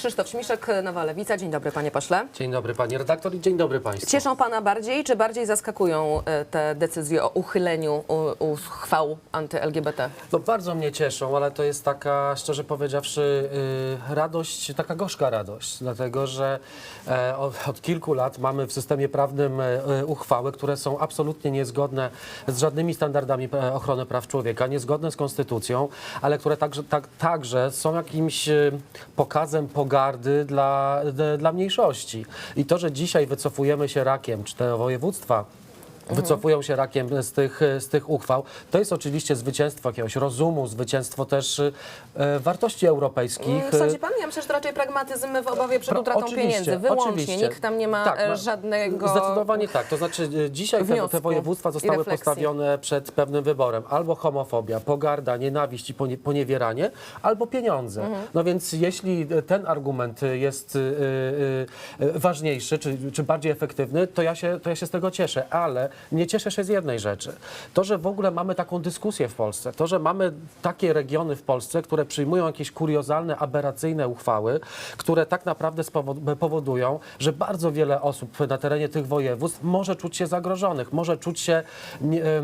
Krzysztof Śmiszek, Nowa Lewica. Dzień dobry, panie pośle. Dzień dobry pani redaktor i dzień dobry państwu. Cieszą pana bardziej, czy bardziej zaskakują e, te decyzje o uchyleniu uchwał anty-LGBT? No bardzo mnie cieszą, ale to jest taka, szczerze powiedziawszy, y, radość, taka gorzka radość, dlatego że e, od, kilku lat mamy w systemie prawnym e, uchwały, które są absolutnie niezgodne z żadnymi standardami ochrony praw człowieka, niezgodne z konstytucją, ale które także, tak, także są jakimś e, pokazem pogardy dla, d- dla mniejszości. I to, że dzisiaj wycofujemy się rakiem, czy te województwa wycofują się rakiem z tych, z tych uchwał. To jest oczywiście zwycięstwo jakiegoś rozumu, zwycięstwo też e, wartości europejskich. Mm, Sądzi pan? Ja myślę, że to raczej pragmatyzm w obawie przed utratą oczywiście, pieniędzy. Wyłącznie. oczywiście. Nikt tam nie ma Tak, e, żadnego... Zdecydowanie tak. To znaczy e, dzisiaj te, te województwa zostały postawione przed pewnym wyborem. Albo homofobia, pogarda, nienawiść i ponie, poniewieranie, albo pieniądze. Mhm. No więc jeśli ten argument jest y, y, y, ważniejszy, czy, czy bardziej efektywny, to ja, się, to ja się z tego cieszę. Ale nie cieszę się z jednej rzeczy. To, że w ogóle mamy taką dyskusję w Polsce, to, że mamy takie regiony w Polsce, które przyjmują jakieś kuriozalne, aberracyjne uchwały, które tak naprawdę powodują, że bardzo wiele osób na terenie tych województw może czuć się zagrożonych, może czuć się e, e,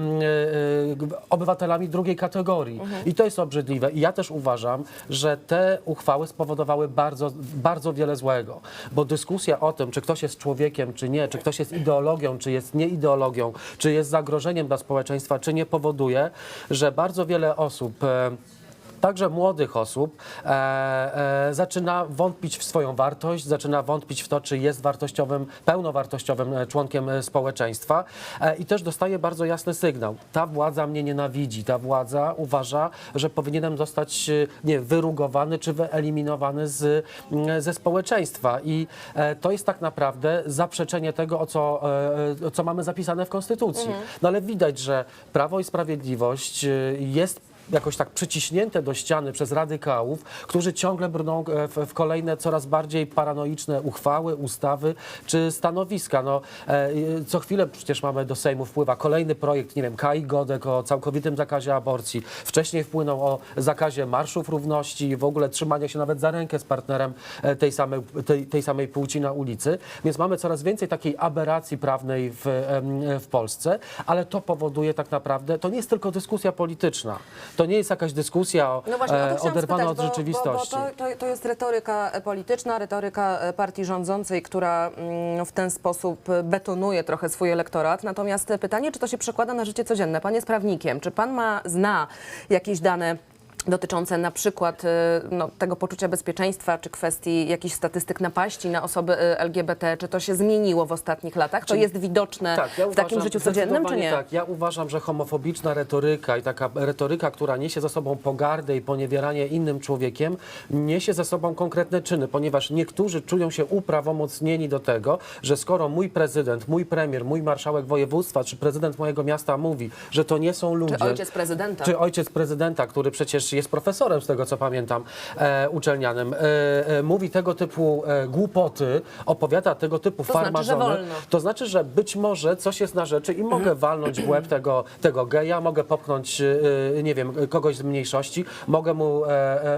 obywatelami drugiej kategorii. I to jest obrzydliwe. I ja też uważam, że te uchwały spowodowały bardzo, bardzo wiele złego, bo dyskusja o tym, czy ktoś jest człowiekiem, czy nie, czy ktoś jest ideologią, czy jest nieideologią, czy jest zagrożeniem dla społeczeństwa, czy nie powoduje, że bardzo wiele osób e, także młodych osób e, e, zaczyna wątpić w swoją wartość, zaczyna wątpić w to, czy jest wartościowym, pełnowartościowym e, członkiem e, społeczeństwa e, i też dostaje bardzo jasny sygnał. Ta władza mnie nienawidzi, ta władza uważa, że powinienem zostać e, nie, wyrugowany czy wyeliminowany z, ze społeczeństwa i e, to jest tak naprawdę zaprzeczenie tego, o co, e, co mamy zapisane w Konstytucji. No ale widać, że Prawo i Sprawiedliwość jest jakoś tak przyciśnięte do ściany przez radykałów, którzy ciągle brną e, w, w kolejne coraz bardziej paranoiczne uchwały, ustawy czy stanowiska. No, e, co chwilę przecież mamy do Sejmu wpływa kolejny projekt, nie wiem, Kai Godek o całkowitym zakazie aborcji. Wcześniej wpłynął o zakazie marszów równości i w ogóle trzymania się nawet za rękę z partnerem e, tej samej, tej, tej samej płci na ulicy. Więc mamy coraz więcej takiej aberracji prawnej w, w Polsce, ale to powoduje tak naprawdę, to nie jest tylko dyskusja polityczna. To nie jest jakaś dyskusja No właśnie, o to e, oderwana spytać, od bo, rzeczywistości. Bo, bo to, to, to jest retoryka polityczna, retoryka e, partii rządzącej, która mm, w ten sposób betonuje trochę swój elektorat. Natomiast e, pytanie, czy to się przekłada na życie codzienne? Pan jest prawnikiem. Czy pan ma, zna jakieś dane dotyczące na przykład e, no, tego poczucia bezpieczeństwa, czy kwestii jakichś statystyk napaści na osoby e, LGBT? Czy to się zmieniło w ostatnich latach? To jest widoczne Tak, ja w takim życiu codziennym, czy nie? Tak, ja uważam, że homofobiczna retoryka i taka retoryka, która niesie za sobą pogardę i poniewieranie innym człowiekiem, niesie za sobą konkretne czyny, ponieważ niektórzy czują się uprawomocnieni do tego, że skoro mój prezydent, mój premier, mój marszałek województwa czy prezydent mojego miasta mówi, że to nie są ludzie. Czy ojciec prezydenta? Czy ojciec prezydenta, który przecież jest profesorem, z tego co pamiętam, e, uczelnianym, e, e, mówi tego typu e, głupoty, opowiada tego typu To znaczy, farmazony, wolno. to znaczy, że być może coś jest na rzeczy i mogę walnąć w łeb tego, tego geja, mogę popchnąć, e, nie wiem, kogoś z mniejszości, mogę mu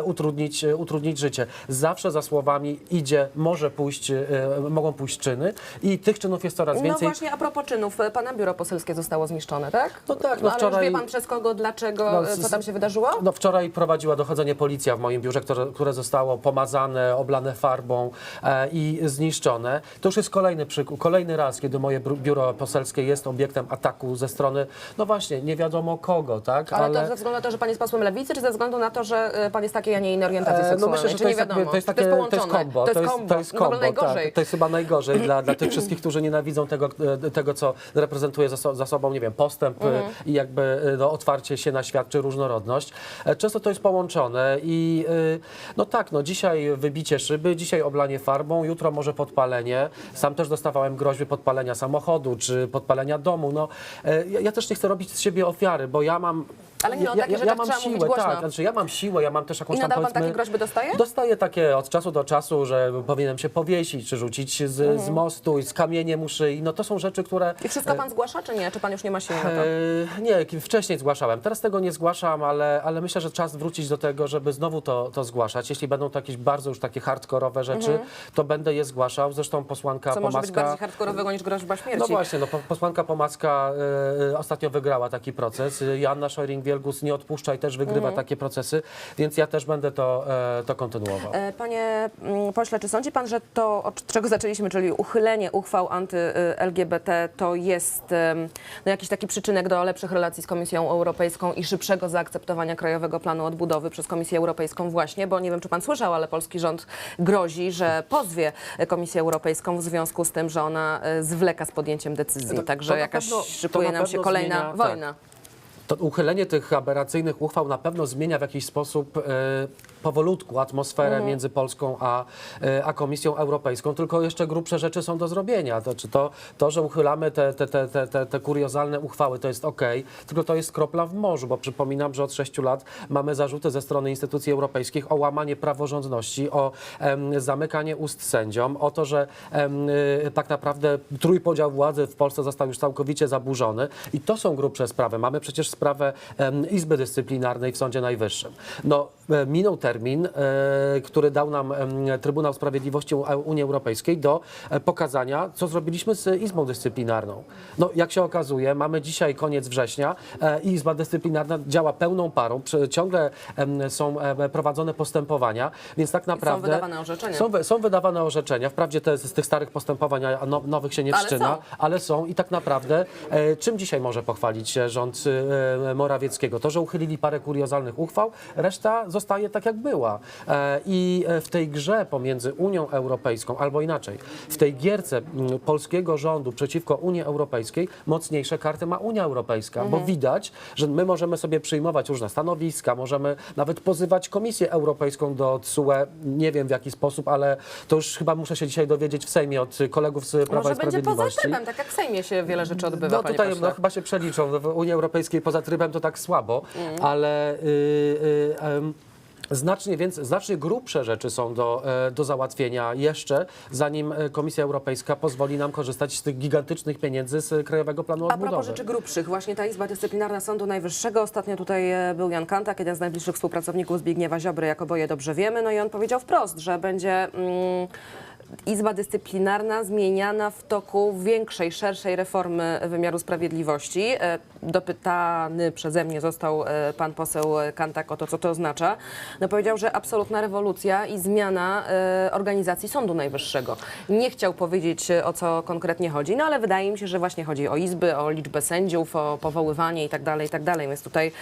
utrudnić, utrudnić życie. Zawsze za słowami idzie, może pójść, mogą pójść czyny i tych czynów jest coraz No więcej. właśnie, a propos czynów, pana biuro poselskie zostało zniszczone, tak? No tak, no ale wczoraj- już wie pan przez kogo, dlaczego, No, co tam się wydarzyło? No wczoraj prowadziła dochodzenie policja w moim biurze, które, które zostało pomazane, oblane farbą e, i zniszczone. To już jest kolejny przykład, kolejny raz, kiedy moje biuro poselskie jest obiektem ataku ze strony, no właśnie, nie wiadomo kogo, tak? Ale, to ze względu na to, że pan jest posłem lewicy, czy ze względu na to, że e, pan jest takiej, a nie innej orientacji E, seksualnej? No myślę, że czy to nie jest, jakby, wiadomo? to jest Czy takie, to jest kombo. To jest kombo, to jest no w ogóle kombo, najgorzej. tak. To jest chyba najgorzej dla, dla tych wszystkich, którzy nienawidzą tego, e, tego co reprezentuje za, so, za sobą, nie wiem, postęp Mhm. i jakby no, otwarcie się na świat czy różnorodność. E, Często to jest połączone i e, no tak, no dzisiaj wybicie szyby, dzisiaj oblanie farbą, jutro może podpalenie. Sam też dostawałem groźby podpalenia samochodu czy podpalenia domu. No, e, ja, ja też nie chcę robić z siebie ofiary, bo ja mam Ale nie, o ja, takich ja, ja mam trzeba siłę, mówić głośno. tak, znaczy ja mam siłę, ja mam też jakąś I tam nadal pan takie groźby dostaje? Dostaję takie od czasu do czasu, że powinienem się powiesić, czy rzucić z, Mhm. z mostu i z kamieniem u szyi. No to są rzeczy, które... I wszystko pan zgłasza, czy nie? Czy pan już nie ma siły na to? E, nie, wcześniej zgłaszałem. Teraz tego nie zgłaszam, ale, ale myślę, że czas wrócić do tego, żeby znowu to, to zgłaszać. Jeśli będą to jakieś bardzo już takie hardkorowe rzeczy, to będę je zgłaszał. Zresztą posłanka Mhm. Co może być bardziej hardkorowego niż groźba śmierci? No właśnie, no, po- posłanka Pomacka e, ostatnio wygrała taki proces. Joanna Szojring-Wielgus nie odpuszcza i też wygrywa takie procesy, więc ja też będę to, e, to kontynuował. Panie mm, pośle, czy sądzi pan, że to, od czego zaczęliśmy, czyli uchylenie uchwał anty-LGBT, to jest no, jakiś taki przyczynek do lepszych relacji z Komisją Europejską i szybszego zaakceptowania Krajowego Planu Odbudowy przez Komisję Europejską właśnie, bo nie wiem, czy pan słyszał, ale polski rząd grozi, że pozwie Komisję Europejską w związku z tym, że ona e, zwleka z podjęciem decyzji. To- Także to jakaś pewno- szykuje na nam się kolejna zmienia- tak. wojna. To uchylenie tych aberracyjnych uchwał na pewno zmienia w jakiś sposób e, powolutku atmosferę między Polską a, e, a Komisją Europejską, tylko jeszcze grubsze rzeczy są do zrobienia. To, czy to, to że uchylamy te, te, te, te, te, te kuriozalne uchwały, to jest ok, tylko to jest kropla w morzu, bo przypominam, że od sześciu lat mamy zarzuty ze strony instytucji europejskich o łamanie praworządności, o em, zamykanie ust sędziom, o to, że em, y, tak naprawdę trójpodział władzy w Polsce został już całkowicie zaburzony i to są grubsze sprawy. Mamy przecież sprawę em, Izby Dyscyplinarnej w Sądzie Najwyższym. No, minął termin, e, który dał nam Trybunał Sprawiedliwości Unii Europejskiej do e, pokazania, co zrobiliśmy z Izbą Dyscyplinarną. No, jak się okazuje, mamy dzisiaj koniec września e, i Izba Dyscyplinarna działa pełną parą. Ciągle są e, prowadzone postępowania, więc tak naprawdę... wydawane orzeczenia. Są, są wydawane orzeczenia. Wprawdzie te z tych starych postępowań, no, nowych się nie Ale wszczyna, są. ale są i tak naprawdę e, czym dzisiaj może pochwalić się rząd e, Morawieckiego? To, że uchylili parę kuriozalnych uchwał, reszta zostaje tak jak była. E, I e, w tej grze pomiędzy Unią Europejską, albo inaczej, w tej gierce m, polskiego rządu przeciwko Unii Europejskiej mocniejsze karty ma Unia Europejska, bo widać, że my możemy sobie przyjmować różne stanowiska, możemy nawet pozywać Komisję Europejską do TSUE, nie wiem w jaki sposób, ale to już chyba muszę się dzisiaj dowiedzieć w Sejmie od kolegów z Prawa Może i będzie poza Sprawiedliwości. trybem, tak jak w Sejmie się wiele rzeczy odbywa, No tutaj no, chyba się przeliczą. W Unii Europejskiej poza trybem to tak słabo, Mm. ale y, y, em, znacznie, więc, znacznie grubsze rzeczy są do, e, do załatwienia jeszcze, zanim e, Komisja Europejska pozwoli nam korzystać z tych gigantycznych pieniędzy z Krajowego Planu A Odbudowy. propos rzeczy grubszych, właśnie ta Izba Dyscyplinarna Sądu Najwyższego, ostatnio tutaj e, był Jan Kantak, jeden z najbliższych współpracowników Zbigniewa Ziobry, jak oboje dobrze wiemy, no i on powiedział wprost, że będzie mm, Izba Dyscyplinarna zmieniana w toku większej, szerszej reformy wymiaru sprawiedliwości. Dopytany przeze mnie został e, pan poseł Kantak o to, co to oznacza. No powiedział, że absolutna rewolucja i zmiana e, organizacji Sądu Najwyższego. Nie chciał powiedzieć, e, o co konkretnie chodzi, no ale wydaje mi się, że właśnie chodzi o izby, o liczbę sędziów, o powoływanie i tak dalej, i tak dalej. Więc tutaj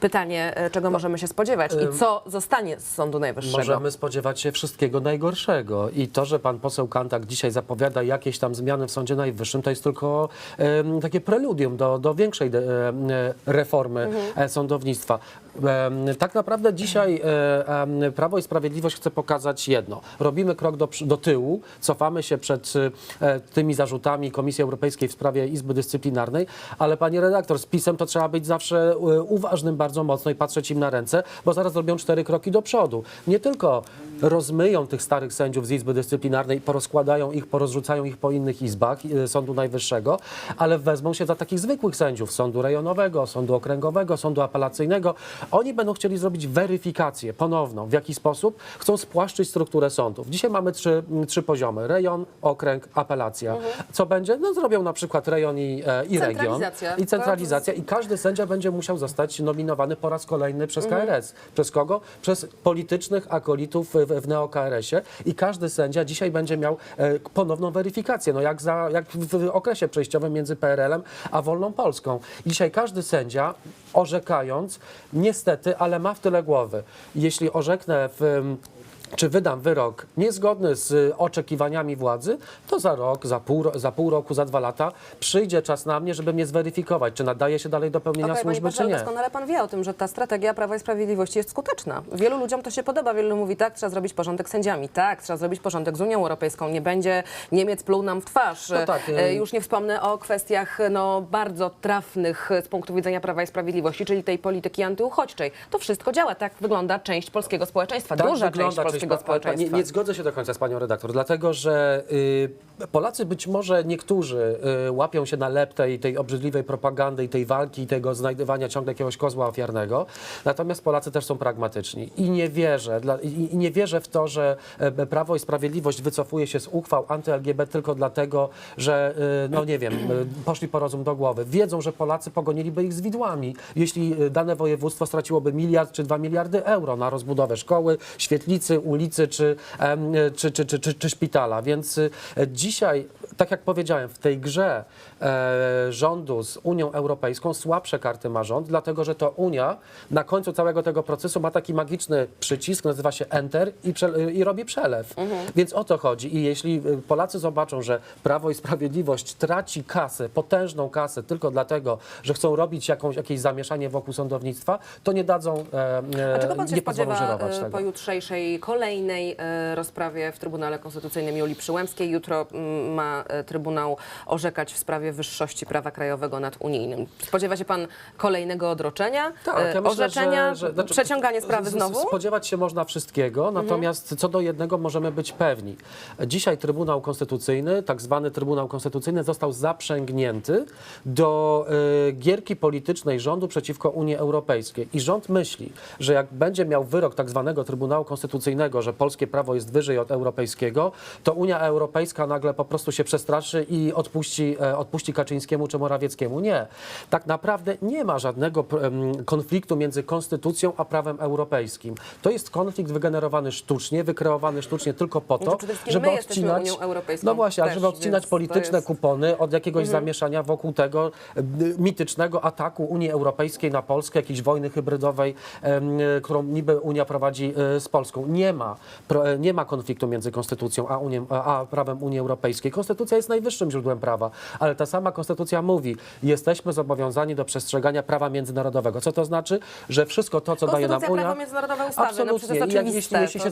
pytanie, czego możemy się spodziewać i co zostanie z Sądu Najwyższego. Możemy spodziewać się wszystkiego najgorszego. I to, że pan poseł Kantak dzisiaj zapowiada jakieś tam zmiany w Sądzie Najwyższym, to jest tylko em, takie preludium do, do większej de, em, reformy e, sądownictwa. Tak naprawdę dzisiaj e, Prawo i Sprawiedliwość chce pokazać jedno. Robimy krok do, do tyłu, cofamy się przed e, tymi zarzutami Komisji Europejskiej w sprawie Izby Dyscyplinarnej, ale pani redaktor, z PiSem to trzeba być zawsze e, uważnym bardzo mocno i patrzeć im na ręce, bo zaraz zrobią cztery kroki do przodu. Nie tylko rozmyją tych starych sędziów z Izby Dyscyplinarnej, porozkładają ich, porozrzucają ich po innych izbach e, Sądu Najwyższego, ale wezmą się za takich zwykłych sędziów Sądu Rejonowego, Sądu Okręgowego, Sądu Apelacyjnego. Oni będą chcieli zrobić weryfikację ponowną. W jaki sposób? Chcą spłaszczyć strukturę sądów. Dzisiaj mamy trzy, m, trzy poziomy. Rejon, okręg, apelacja. Co będzie? No zrobią na przykład rejon i, e, i region. I centralizacja. I każdy sędzia będzie musiał zostać nominowany po raz kolejny przez KRS. Przez kogo? Przez politycznych akolitów w, w neo-KRS-ie. I każdy sędzia dzisiaj będzie miał e, ponowną weryfikację. No jak, za, jak w okresie przejściowym między PRL-em a Wolną Polską. Dzisiaj każdy sędzia orzekając, niestety, ale ma w tyle głowy. Jeśli orzeknę w czy wydam wyrok niezgodny z oczekiwaniami władzy, to za rok, za pół, za pół roku, za dwa lata przyjdzie czas na mnie, żeby mnie zweryfikować, czy nadaje się dalej do pełnienia panie służby, pośle, czy nie. doskonale pan wie o tym, że ta strategia Prawa i Sprawiedliwości jest skuteczna. Wielu ludziom to się podoba. Wielu mówi, tak, trzeba zrobić porządek z sędziami. Tak, trzeba zrobić porządek z Unią Europejską. Nie będzie Niemiec pluł nam w twarz. No tak, E, y- Już nie wspomnę o kwestiach no, bardzo trafnych z punktu widzenia Prawa i Sprawiedliwości, czyli tej polityki antyuchodźczej. To wszystko działa. Tak wygląda część polskiego społeczeństwa. Tak Duża część polskiego społeczeństwa. Nie, nie zgodzę się do końca z panią redaktor, dlatego że y, Polacy być może niektórzy y, łapią się na lep tej, tej obrzydliwej propagandy i tej walki, i tego znajdywania ciągle jakiegoś kozła ofiarnego. Natomiast Polacy też są pragmatyczni i nie wierzę, dla, i, nie wierzę w to, że e, Prawo i Sprawiedliwość wycofuje się z uchwał anty-LGBT tylko dlatego, że y, no nie wiem, y, poszli po rozum do głowy. Wiedzą, że Polacy pogoniliby ich z widłami, jeśli dane województwo straciłoby miliard czy dwa miliardy euro na rozbudowę szkoły, świetlicy, ulicy czy, czy, czy, czy, czy, czy szpitala. Więc y, dzisiaj, tak jak powiedziałem, w tej grze e, rządu z Unią Europejską słabsze karty ma rząd, dlatego że to Unia na końcu całego tego procesu ma taki magiczny przycisk, nazywa się Enter i, prze, i robi przelew. Więc o to chodzi. I jeśli y, Polacy zobaczą, że Prawo i Sprawiedliwość traci kasę, potężną kasę tylko dlatego, że chcą robić jakąś, jakieś zamieszanie wokół sądownictwa, to nie dadzą, e, A e, czego pan się nie pozwolą e, tego. po jutrzejszej kolejnej e, rozprawie w Trybunale Konstytucyjnym Julii Przyłębskiej? Jutro ma e, Trybunał orzekać w sprawie wyższości prawa krajowego nad unijnym. Spodziewa się pan kolejnego odroczenia, e, Tak, ja orzeczenia, że- że- znaczy, przeciąganie sprawy znowu? Spodziewać się można wszystkiego, natomiast co do jednego możemy być pewni. Dzisiaj Trybunał Konstytucyjny, tak zwany Trybunał Konstytucyjny został zaprzęgnięty do y, gierki politycznej rządu przeciwko Unii Europejskiej. I rząd myśli, że jak będzie miał wyrok tak zwanego Trybunału Konstytucyjnego, że polskie prawo jest wyżej od europejskiego, to Unia Europejska nagle po prostu się przestraszy i odpuści, e, odpuści Kaczyńskiemu czy Morawieckiemu. Nie. Tak naprawdę nie ma żadnego konfliktu między konstytucją a prawem europejskim. To jest konflikt wygenerowany sztucznie, wykreowany sztucznie tylko po No to, żeby odcinać, no właśnie, też, żeby odcinać polityczne jest- kupony od jakiegoś zamieszania wokół tego e, mitycznego ataku Unii Europejskiej na Polskę, jakiejś wojny hybrydowej, e, którą niby Unia prowadzi z Polską. Nie ma, nie ma konfliktu między konstytucją a, Unią, a prawem Unii Europejskiej. Konstytucja jest najwyższym źródłem prawa, ale ta sama konstytucja mówi, jesteśmy zobowiązani do przestrzegania prawa międzynarodowego. Co to znaczy? Że wszystko to, co daje nam Unia... prawo międzynarodowe, ustawy, no Absolutnie. I jak, jeśli, jeśli, się,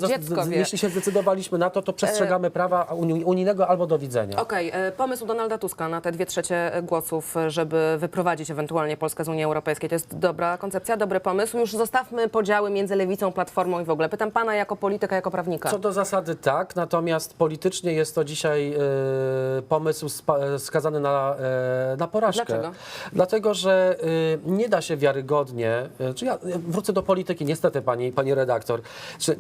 jeśli się zdecydowaliśmy na to, to przestrzegamy prawa uni- unijnego albo do widzenia. Okej, e, pomysł Donalda Tuska na te dwie trzecie głosów, e, żeby wyprowadzić ewentualnie Polskę z Unii Europejskiej, to jest dobra koncepcja, dobry pomysł. Już zostawmy podziały między lewicą, platformą i w ogóle. Pytam pana jako polityka, jako prawnika. Co do zasady tak, natomiast politycznie jest to dzisiaj e, pomysł spa, skazany na, e, na porażkę. Dlaczego? Dlatego, że e, nie da się wiarygodnie, e, czy ja wrócę do polityki, niestety pani, pani redaktor, e,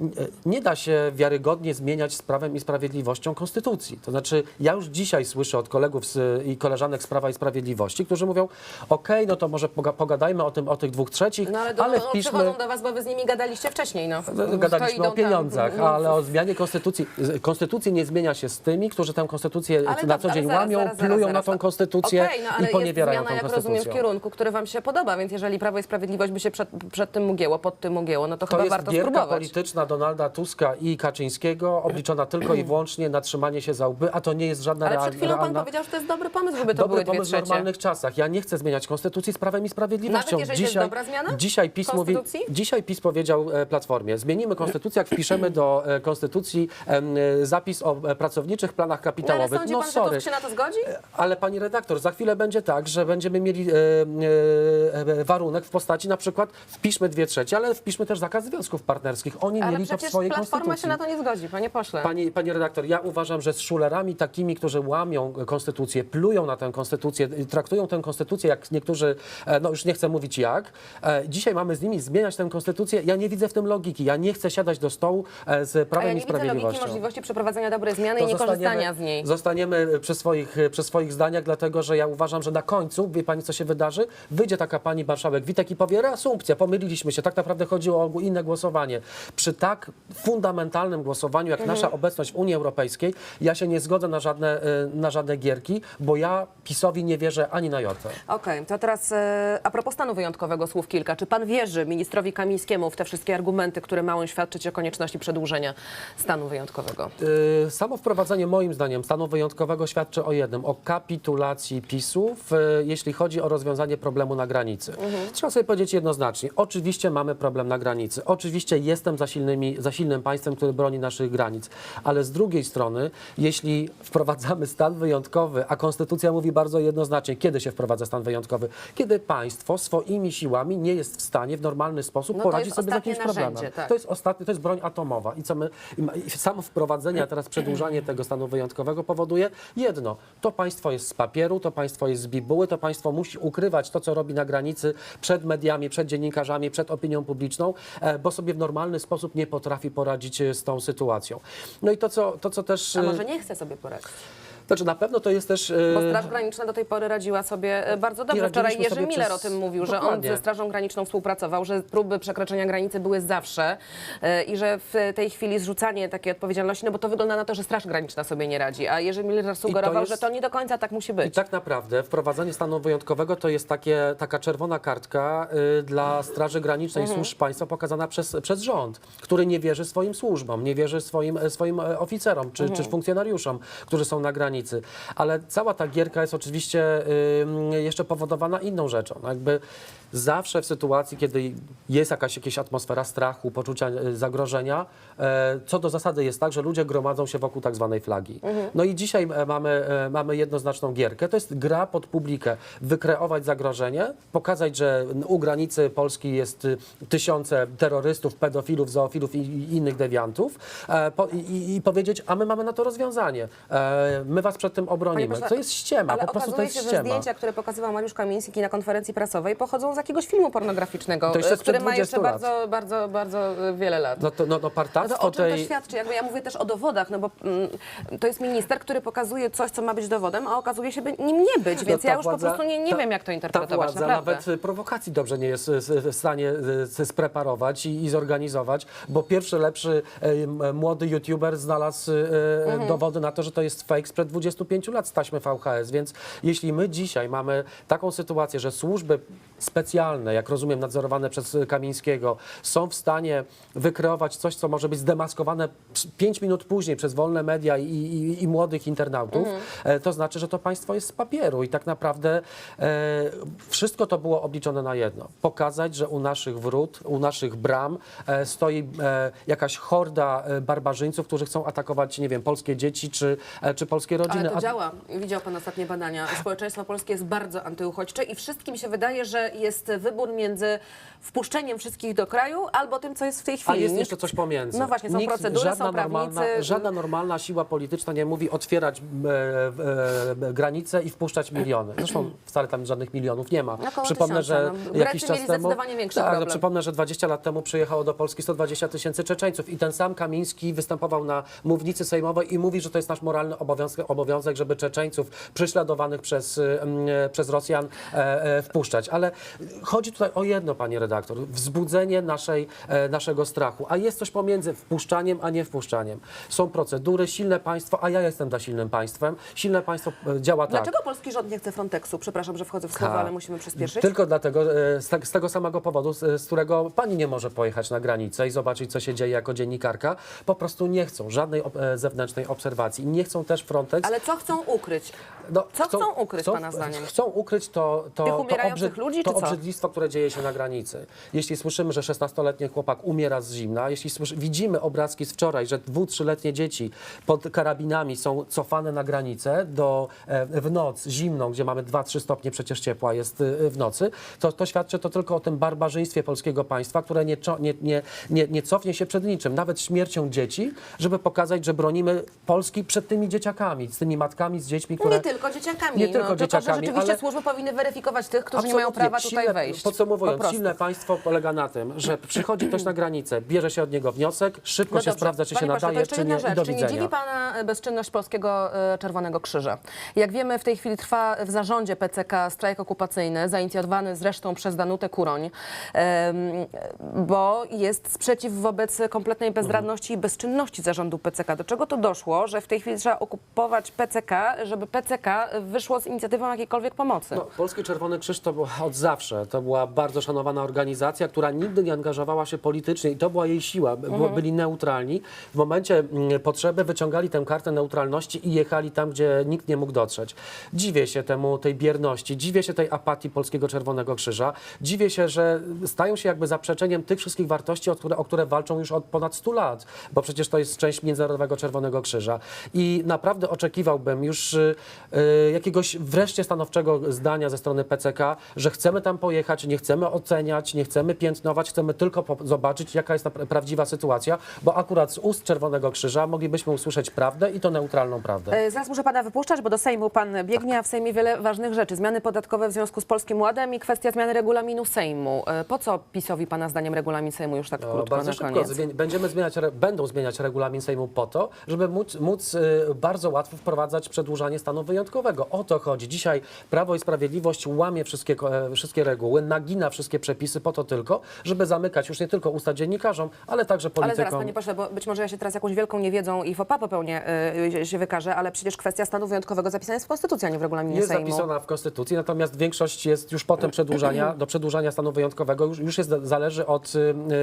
nie da się wiarygodnie zmieniać z prawem i sprawiedliwością konstytucji. To znaczy ja już dzisiaj słyszę od kolegów z, i koleżanek z Prawa i Sprawiedliwości, którzy mówią, okej, no to może poga, pogadajmy o tym, o tych dwóch trzecich, No ale, do, ale no, wpiszmy... do was, bo wy z nimi gadaliście wcześniej, no. Gadaliśmy o tam. pieniądzach, No, ale o zmianie konstytucji. Konstytucji nie zmienia się z tymi, którzy tę konstytucję Ale na co dzień ale zaraz, łamią, zaraz, zaraz, plują na tą konstytucję Okej, no, ale i poniewierają jest zmiana, tą jak rozumiem, w kierunku, który wam się podoba, więc jeżeli Prawo i Sprawiedliwość by się przed, przed tym ugięło, pod tym ugięło, no to, To chyba jest warto spróbować. polityczna Donalda Tuska i Kaczyńskiego, obliczona tylko i wyłącznie na trzymanie się za łby, a to nie jest żadna Ale real- przed chwilą pan realna... powiedział, że to jest dobry pomysł, żeby to Dobry były dwie pomysł w normalnych czasach. Ja nie chcę zmieniać konstytucji z prawem i sprawiedliwością. Nawet jeżeli to jest dobra zmiana Dzisiaj PiS, mówi, dzisiaj PiS powiedział e, Platformie, zmienimy konstytucję, jak wpiszemy do e, konstytucji e, zapis o pracowniczych planach No, ale kapitałowych. sądzi No pan, że sorry. Tusk się na to zgodzi? Ale pani redaktor, za chwilę będzie tak, że będziemy mieli e, e, e, warunek w postaci na przykład wpiszmy dwie trzecie, ale wpiszmy też zakaz związków partnerskich. Oni Ale mieli to w swojej Platforma konstytucji. się na to nie zgodzi, panie pośle. Pani, pani redaktor, ja uważam, że z szulerami takimi, którzy łamią konstytucję, plują na tę konstytucję, y, traktują tę konstytucję jak niektórzy, e, no już nie chcę mówić jak, e, dzisiaj mamy z nimi zmieniać tę konstytucję, ja nie widzę w tym logiki. Ja nie chcę siadać do stołu z A prawem ja i nie widzę logiki sprawiedliwością. możliwości przeprowadzenia dobrej zmiany i To nie korzystania z Zostaniemy przy swoich, przy swoich zdaniach, dlatego że ja uważam, że na końcu, wie pani co się wydarzy? Wyjdzie taka pani marszałek Witek i powie reasumpcja, pomyliliśmy się, tak naprawdę chodziło o inne głosowanie. Przy tak fundamentalnym głosowaniu, jak Mhm. nasza obecność w Unii Europejskiej, ja się nie zgodzę na żadne, y, na żadne gierki, bo ja PiSowi nie wierzę ani na jotę. Okej, to teraz e, a propos stanu wyjątkowego słów kilka. Czy pan wierzy ministrowi Kamińskiemu w te wszystkie argumenty, które mają świadczyć o konieczności przedłużenia stanu wyjątkowego? Samo wprowadzenie moim zdaniem stanu wyjątkowego świadczy o jednym, o kapitulacji PiSu, w, jeśli chodzi o rozwiązanie problemu na granicy. Trzeba sobie powiedzieć jednoznacznie, oczywiście mamy problem na granicy, oczywiście jestem za, silnymi, za silnym państwem, które broni naszych granic, ale z drugiej strony, jeśli wprowadzamy stan wyjątkowy, a konstytucja mówi bardzo jednoznacznie, kiedy się wprowadza stan wyjątkowy, kiedy państwo swoimi siłami nie jest w stanie w normalny sposób No poradzić sobie z jakimś problemem. tak. To jest ostatnie, to jest broń atomowa i co my, i samo wprowadzenie, a teraz przedłużanie tego stanu wyjątkowego powoduje jedno. To państwo jest z papieru, to państwo jest z bibuły, to państwo musi ukrywać to, co robi na granicy przed mediami, przed dziennikarzami, przed opinią publiczną, e, bo sobie w normalny sposób nie potrafi poradzić e, z tą sytuacją. No i to, co, to, co też... A e, może nie chce sobie poradzić? Znaczy na pewno to jest też... e, Bo Straż Graniczna do tej pory radziła sobie e, bardzo dobrze. Wczoraj Jerzy Miller przez- o tym mówił, że on Dokładnie. ze Strażą Graniczną współpracował, że próby przekroczenia granicy były zawsze e, i że w tej chwili zrzucanie takiej odpowiedzialności, no bo to wygląda na to, że Straż Graniczna sobie nie radzi, a Jerzy Miller sugerował, jest- że to nie do końca tak musi I być. tak naprawdę wprowadzenie stanu wyjątkowego to jest takie, taka czerwona kartka y, dla Straży Granicznej Mhm. i służb państwa pokazana przez, przez rząd, który nie wierzy swoim służbom, nie wierzy swoim, swoim oficerom czy, Mhm. czy funkcjonariuszom, którzy są na granicy. Ale cała ta gierka jest oczywiście jeszcze powodowana inną rzeczą. No Jakby zawsze w sytuacji, kiedy jest jakaś, jakaś atmosfera strachu, poczucia e, zagrożenia, e, co do zasady jest tak, że ludzie gromadzą się wokół tak zwanej flagi. No i dzisiaj e, mamy, mamy jednoznaczną gierkę. To jest gra pod publikę. Wykreować zagrożenie, pokazać, że u granicy Polski jest y, tysiące terrorystów, pedofilów, zoofilów i, i innych dewiantów i, i powiedzieć, a my mamy na to rozwiązanie. My was przed tym obronimy. pośle, to jest ściema, Ale po prostu to okazuje jest się, że ściema. zdjęcia, które pokazywał Mariusz Kamiński na konferencji prasowej pochodzą z jakiegoś filmu pornograficznego, To e, który ma jeszcze 20 lat. bardzo, bardzo, bardzo e, wiele lat. No to, no, no No partactwo to o czym to tej... świadczy? Jakby ja mówię też o dowodach, no bo mm, to jest minister, który pokazuje coś, co ma być dowodem, a okazuje się by nim nie być, więc No ja ta już władza- po prostu nie, nie ta- wiem, jak to Ta interpretować, władza naprawdę. nawet y, prowokacji dobrze nie jest w stanie spreparować i, i zorganizować, bo pierwszy lepszy młody youtuber znalazł Mhm. dowody na to, że to jest fake sprzed 25 lat z taśmy VHS, więc jeśli my dzisiaj mamy taką sytuację, że służby specjalne, jak rozumiem nadzorowane przez Kamińskiego, są w stanie wykreować coś, co może być zdemaskowane 5 minut później przez wolne media i, i, i młodych internautów, Mhm. e, to znaczy, że to państwo jest z papieru i tak naprawdę e, wszystko to było obliczone na jedno. Pokazać, że u naszych wrót, u naszych bram e, stoi e, jakaś horda e, barbarzyńców, którzy chcą atakować, nie wiem, polskie dzieci czy, e, czy polskie rodziny. Ale to A- działa. Widział Pan ostatnie badania. Społeczeństwo polskie jest bardzo antyuchodźcze i wszystkim się wydaje, że jest wybór między wpuszczeniem wszystkich do kraju albo tym, co jest w tej A chwili. jest Nikt- jeszcze coś pomiędzy. No właśnie, są Nikt- procedury, są prawnicy. Normalna, żadna normalna siła polityczna nie mówi otwierać e, e, granice i wpuszczać miliony. Zresztą wcale tam żadnych milionów nie ma. Około Przypomnę, tysiąca, że no. jakiś czas temu... tak. Przypomnę, że 20 lat temu przyjechało do Polski 120 tysięcy Czeczeńców i ten sam Kamiński występował na mównicy sejmowej i mówi, że to jest nasz moralny obowiązek, obowiązek żeby Czeczeńców prześladowanych przez, y, mm, e, przez Rosjan e, e, wpuszczać. Ale chodzi tutaj o jedno, panie redaktor, wzbudzenie naszej, naszego strachu. A jest coś pomiędzy wpuszczaniem, a nie wpuszczaniem. Są procedury, silne państwo, a ja jestem za silnym państwem. Silne państwo działa tak. Dlaczego polski rząd nie chce Frontexu? Przepraszam, że wchodzę w słowo, ale musimy przyspieszyć. Tylko dlatego, z, tak, z tego samego powodu, z, którego pani nie może pojechać na granicę i zobaczyć, co się dzieje jako dziennikarka. Po prostu nie chcą żadnej zewnętrznej obserwacji. Nie chcą też Frontex. Ale co chcą ukryć? No, Co chcą ukryć, pana zdaniem? Chcą ukryć to, to, to, umierających ludzi, to obrzydlistwo, które dzieje się na granicy. Jeśli słyszymy, że 16-letni chłopak umiera z zimna, jeśli słyszy, widzimy obrazki z wczoraj, że dwu, trzyletnie dzieci pod karabinami są cofane na granicę do, e, w noc zimną, gdzie mamy 2-3 stopnie przecież ciepła jest e, w nocy, to, to świadczy to tylko o tym barbarzyństwie polskiego państwa, które nie, nie, nie, nie, nie cofnie się przed niczym, nawet śmiercią dzieci, żeby pokazać, że bronimy Polski przed tymi dzieciakami, z tymi matkami, z dziećmi, które... Nie tylko dzieciakami. Nie no, tylko tylko, dzieciakami, że rzeczywiście ale- służby powinny weryfikować tych, którzy nie mają prawa tutaj silne, wejść. Podsumowując, Po silne państwo polega na tym, że przychodzi ktoś na granicę, bierze się od niego wniosek, szybko No się dobrze. sprawdza, czy się nadaje, czy nie, i do rzecz. Czy nie widzenia. dziwi Pana e, bezczynność Polskiego e, Czerwonego Krzyża? Jak wiemy, w tej chwili trwa w zarządzie PCK strajk okupacyjny, zainicjowany zresztą przez Danutę Kuroń, bo jest sprzeciw wobec kompletnej bezradności i bezczynności zarządu PCK. Do czego to doszło, że w tej chwili trzeba okupować PCK, żeby PCK wyszło z inicjatywą jakiejkolwiek pomocy? No, Polski Czerwony Krzyż to od zawsze, to była bardzo szanowana organizacja, która nigdy nie angażowała się politycznie i to była jej siła, Mhm. byli neutralni. W momencie mm, potrzeby wyciągali tę kartę neutralności i jechali tam, gdzie nikt nie mógł dotrzeć. Dziwię się temu, tej bierności, dziwię się tej apatii Polskiego Czerwonego Krzyża, dziwię się, że stają się jakby zaprzeczeniem tych wszystkich wartości, o które, o które walczą już od ponad 100 lat, bo przecież to jest część Międzynarodowego Czerwonego Krzyża. I naprawdę oczekiwałem, oczekiwałbym już y, y, jakiegoś wreszcie stanowczego zdania ze strony PCK, że chcemy tam pojechać, nie chcemy oceniać, nie chcemy piętnować, chcemy tylko zobaczyć, jaka jest prawdziwa sytuacja, bo akurat z ust Czerwonego Krzyża moglibyśmy usłyszeć prawdę i to neutralną prawdę. E, Zaraz muszę pana wypuszczać, bo do Sejmu pan biegnie, a w Sejmie wiele ważnych rzeczy. Zmiany podatkowe w związku z Polskim Ładem i kwestia zmiany regulaminu Sejmu. E, Po co PiSowi pana zdaniem regulamin Sejmu już tak No, krótko bardzo na szybko. koniec? Będziemy zmieniać, będą zmieniać regulamin Sejmu po to, żeby móc, móc y, bardzo łatwo wprowadzać przedłużanie stanu wyjątkowego. O to chodzi. Dzisiaj Prawo i Sprawiedliwość łamie wszystkie, e, wszystkie reguły, nagina wszystkie przepisy po to tylko, żeby zamykać już nie tylko usta dziennikarzom, ale także Ale politykom. zaraz, panie pośle, bo być może ja się teraz jakąś wielką niewiedzą i fopa popełnię, y, się wykażę, ale przecież kwestia stanu wyjątkowego zapisana jest w Konstytucji, a nie w regulaminie jest Sejmu. zapisana w Konstytucji, natomiast większość jest już potem przedłużania, do przedłużania stanu wyjątkowego już, już jest, zależy od,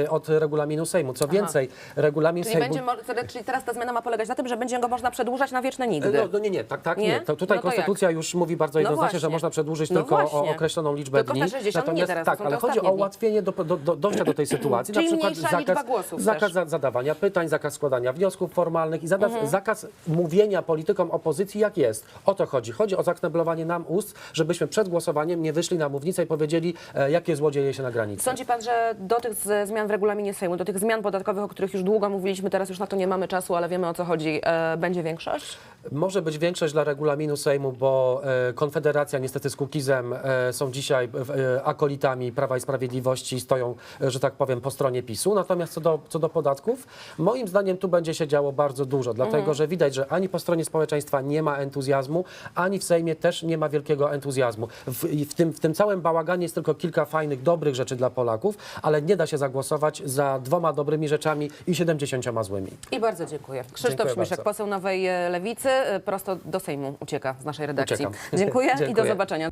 y, od regulaminu Sejmu. Co więcej, regulamin Czyli, Sejmu... będzie, czyli teraz ta zmiana ma polegać na tym, że będzie go można przedłużać na wieczne nigdy. No, no nie, nie, tak, tak, Nie? nie. To, tutaj No to Konstytucja już mówi bardzo No jednoznacznie, że właśnie. można przedłużyć No tylko o właśnie. określoną liczbę Tylko dni. te 60 dni teraz, to tak, są ale chodzi ostatnie o dni. ułatwienie do, do, do, dojścia do tej sytuacji. Czyli na przykład mniejsza liczba głosów zakaz też. za- zadawania pytań, zakaz składania wniosków formalnych i zada, Mhm. zakaz mówienia politykom opozycji jak jest. O to chodzi. Chodzi o zakneblowanie nam ust, żebyśmy przed głosowaniem nie wyszli na mównicę i powiedzieli, e, jakie złodzieje się na granicy. Sądzi pan, że do tych z- zmian w regulaminie Sejmu, do tych zmian podatkowych, o których już długo mówiliśmy, teraz już na to nie mamy czasu, ale wiemy o co chodzi, e, będzie większość? Może być większość dla regulaminu Sejmu, bo e, Konfederacja niestety z Kukizem e, są dzisiaj e, akolitami Prawa i Sprawiedliwości i stoją, że tak powiem, po stronie PiSu. Natomiast co do, co do podatków, moim zdaniem tu będzie się działo bardzo dużo, dlatego Mhm. że widać, że ani po stronie społeczeństwa nie ma entuzjazmu, ani w Sejmie też nie ma wielkiego entuzjazmu. W, w, tym, w tym całym bałaganie jest tylko kilka fajnych, dobrych rzeczy dla Polaków, ale nie da się zagłosować za dwoma dobrymi rzeczami i 70 złymi. I bardzo dziękuję. Krzysztof Dziękuję Śmiszek, bardzo. poseł Nowej Lewicy, prosto do Sejmu ucieka z naszej redakcji. Uciekam. Dziękuję, i do Dziękuję. zobaczenia.